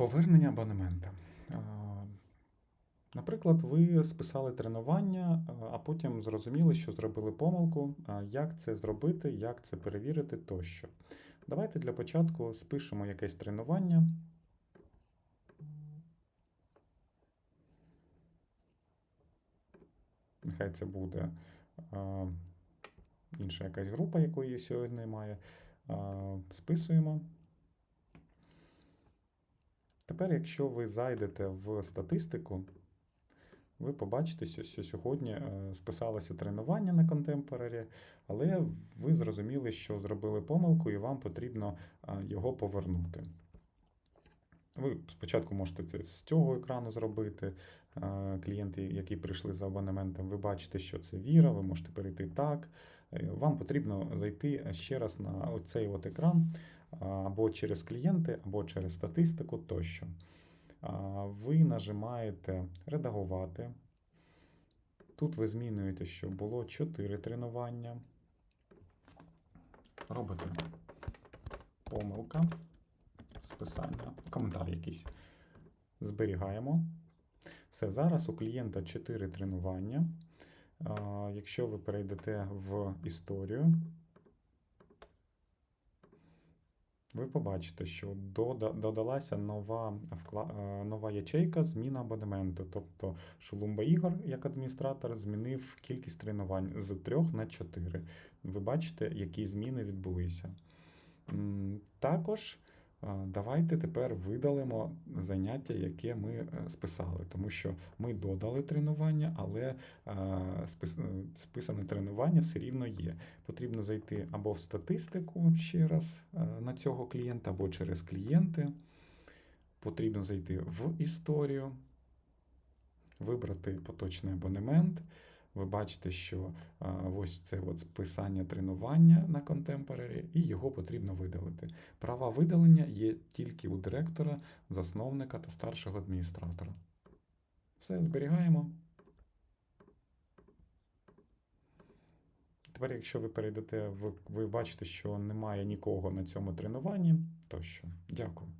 Повернення абонемента. Наприклад, ви списали тренування, а, а потім зрозуміли, що зробили помилку. Як це зробити, як це перевірити тощо. Давайте для початку спишемо якесь тренування. Нехай це буде інша якась група, якої сьогодні немає. Списуємо. Тепер, якщо ви зайдете в статистику, ви побачите, що сьогодні е, списалося тренування на Contemporary, але ви зрозуміли, що зробили помилку, і вам потрібно е, його повернути. Ви спочатку можете це з цього екрану зробити. Е, Клієнти, які прийшли за абонементом, ви бачите, що це віра, ви можете перейти так. Е, Вам потрібно зайти ще раз на оцей от екран або через клієнти, або через статистику тощо. Ви нажимаєте редагувати. Тут ви змінюєте, що було 4 тренування. Робите помилка, списання, коментар якийсь. Зберігаємо. Все, зараз у клієнта 4 тренування. Якщо ви перейдете в історію, ви побачите, що додалася нова, нова ячейка зміна абонементу. Тобто Шулумба Ігор, як адміністратор, змінив кількість тренувань з 3 на 4. Ви бачите, які зміни відбулися. Також давайте тепер видалимо заняття, яке ми е, списали, тому що ми додали тренування, але е, е, списане тренування все рівно є. Потрібно зайти або в статистику ще раз на цього клієнта, або через клієнти. Потрібно зайти в історію, вибрати поточний абонемент. Ви бачите, що а, ось це от списання тренування на Contemporary, і його потрібно видалити. Права видалення є тільки у директора, засновника та старшого адміністратора. Все, зберігаємо. Тепер, якщо ви перейдете ви бачите, що немає нікого на цьому тренуванні, тощо. Дякую.